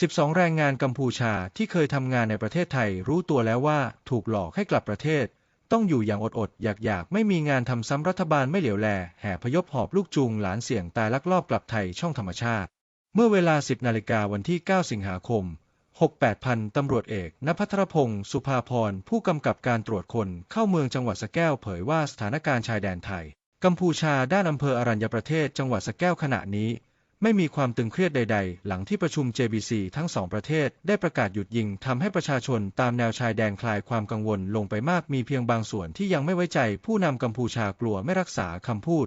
12 แรงงานกัมพูชาที่เคยทำงานในประเทศไทยรู้ตัวแล้วว่าถูกหลอกให้กลับประเทศ ต้องอยู่อย่างอดๆ อยากๆ ไม่มีงานทำซ้ำรัฐบาลไม่เหลียวแล แห่พยพหอบลูกจูงหลานเสี่ยงตายลักลอบกลับไทยช่องธรรมชาติ เมื่อเวลา 10 นาฬิกาวันที่ 9 สิงหาคม 68 พันตำรวจเอกณพัทรพงศ์สุภาพรผู้กำกับการตรวจคนเข้าเมืองจังหวัดสแก้วเผยว่าสถานการณ์ชายแดนไทย กัมพูชาด้านอำเภออรัญญประเทศจังหวัดสแก้วขณะนี้ ไม่มีความตึงเครียดใด ๆ หลังที่ประชุม JBC ทั้งสองประเทศได้ประกาศหยุดยิงทำให้ประชาชนตามแนวชายแดนคลายความกังวลลงไปมากมีเพียงบางส่วนที่ยังไม่ไว้ใจผู้นำกัมพูชากลัวไม่รักษาคำพูด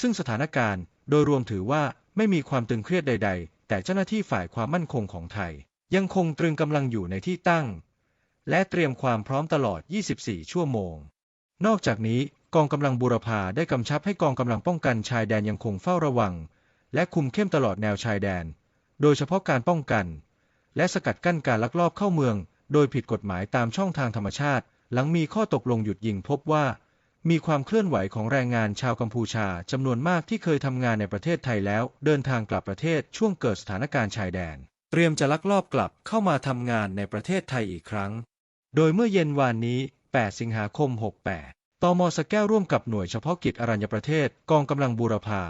ซึ่งสถานการณ์โดยรวมถือว่าไม่มีความตึงเครียดใด ๆ แต่เจ้าหน้าที่ฝ่ายความมั่นคงของไทย ยังคงตรึงกำลังอยู่ในที่ตั้ง และเตรียมความพร้อมตลอด 24 ชั่วโมง นอกจากนี้กองกำลังบูรพาได้กำชับให้กองกำลังป้องกันชายแดนยังคงเฝ้าระวัง และคุมเข้มตลอดแนวชายแดน โดยเฉพาะการป้องกัน และสกัดกั้นการลักลอบเข้าเมือง โดยผิดกฎหมายตามช่องทางธรรมชาติ หลังมีข้อตกลงหยุดยิงพบว่า มีความเคลื่อนไหวของแรงงานชาวกัมพูชาจำนวนมากที่เคยทำงานในประเทศไทยแล้ว เดินทางกลับประเทศช่วงเกิดสถานการณ์ชายแดน เตรียมจะลักลอบกลับเข้ามาทำงานในประเทศไทยอีกครั้ง โดยเมื่อเย็นวานนี้ 8 สิงหาคม 68ตมสแก้วร่วมกับหน่วยเฉพาะกิจอรัญญประเทศกองกำลังบูรพา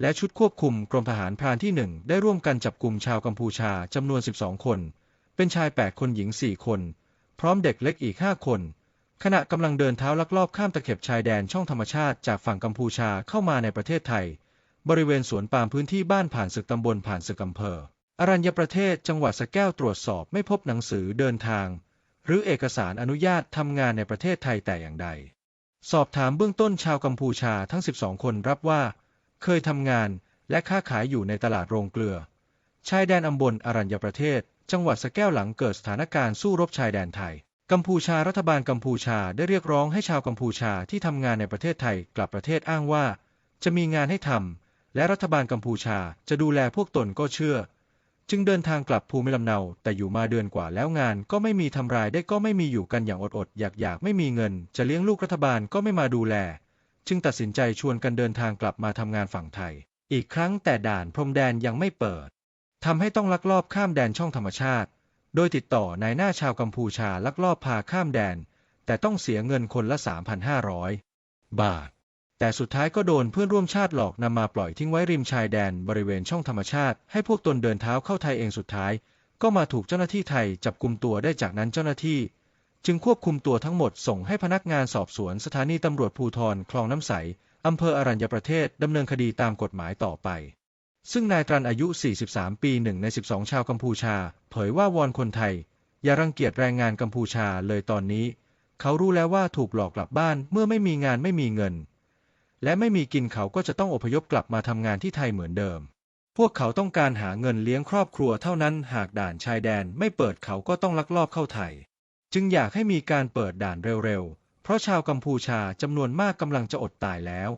และชุดควบคุมกรมทหารพรานที่หนึ่งได้ร่วมกันจับกลุ่มชาวกัมพูชาจำนวน 12 คน เป็นชาย 8 คนหญิง 4 คน พร้อมเด็กเล็กอีก 5 คน ขณะกำลังเดินเท้าลักลอบข้ามตะเข็บชายแดนช่องธรรมชาติจากฝั่งกัมพูชาเข้ามาในประเทศไทย บริเวณสวนปาล์มพื้นที่บ้านผ่านศึกตำบลผ่านศึกอำเภอ อรัญญประเทศจังหวัดสแก้วตรวจสอบไม่พบหนังสือเดินทาง หรือเอกสารอนุญาตทำงานในประเทศไทยแต่อย่างใด สอบถามเบื้องต้นชาวกัมพูชาทั้ง 12 คนรับว่า เคยทำงานและค้าขายอยู่ในตลาดโรงเกลือ ชายแดนอัมบลอรัญญประเทศ จังหวัดสแก้วหลังเกิดสถานการณ์สู้รบชายแดนไทย กัมพูชารัฐบาลกัมพูชาได้เรียกร้องให้ชาวกัมพูชาที่ทำงานในประเทศไทยกลับประเทศอ้างว่า จะมีงานให้ทำและรัฐบาลกัมพูชาจะดูแลพวกตนก็เชื่อ จึงเดินทางกลับภูมิลำเนา แต่อยู่มาเดือนกว่าแล้วงานก็ไม่มีทำรายได้ก็ไม่มีอยู่กันอย่างอดๆอยากๆไม่มีเงิน จะเลี้ยงลูกรัฐบาลก็ไม่มาดูแล จึงตัดสินใจชวนกันเดินทางกลับมาทำงานฝั่งไทย อีกครั้งแต่ด่านพรมแดนยังไม่เปิดทำให้ต้องลักลอบข้ามแดนช่องธรรมชาติ โดยติดต่อนายหน้าชาวกัมพูชาลักลอบพาข้ามแดน แต่ต้องเสียเงินคนละ 3,500 บาท แต่สุดท้ายก็โดนเพื่อนร่วมชาติหลอกนำมาปล่อยทิ้งไว้ริมชายแดนบริเวณช่องธรรมชาติ ให้พวกตนเดินเท้าเข้าไทยเองสุดท้าย ก็มาถูกเจ้าหน้าที่ไทยจับกลุ่มตัวได้จากนั้นเจ้าหน้าที่ จึงควบคุมตัวทั้งหมดส่งให้พนักงานสอบสวนสถานีตำรวจภูธรคลองน้ำใส อำเภออรัญญประเทศ ดำเนินคดีตามกฎหมายต่อไป ซึ่งนายตรันอายุ 43 ปีหนึ่งใน 12 ชาวกัมพูชา เผยว่าวอนคนไทย อย่ารังเกียจแรงงานกัมพูชาเลยตอนนี้ เขารู้แล้วว่าถูกหลอกกลับบ้านเมื่อไม่มีงานไม่มีเงิน และไม่มีกินเขาก็จะต้องอพยพกลับมาทำงานที่ไทยเหมือนเดิม พวกเขาต้องการหาเงินเลี้ยงครอบครัวเท่านั้น หากด่านชายแดนไม่เปิดเขาก็ต้องลักลอบเข้าไทย จึงอยากให้มีการเปิดด่านเร็วๆ เพราะชาวกัมพูชาจำนวนมากกำลังจะอดตายแล้ว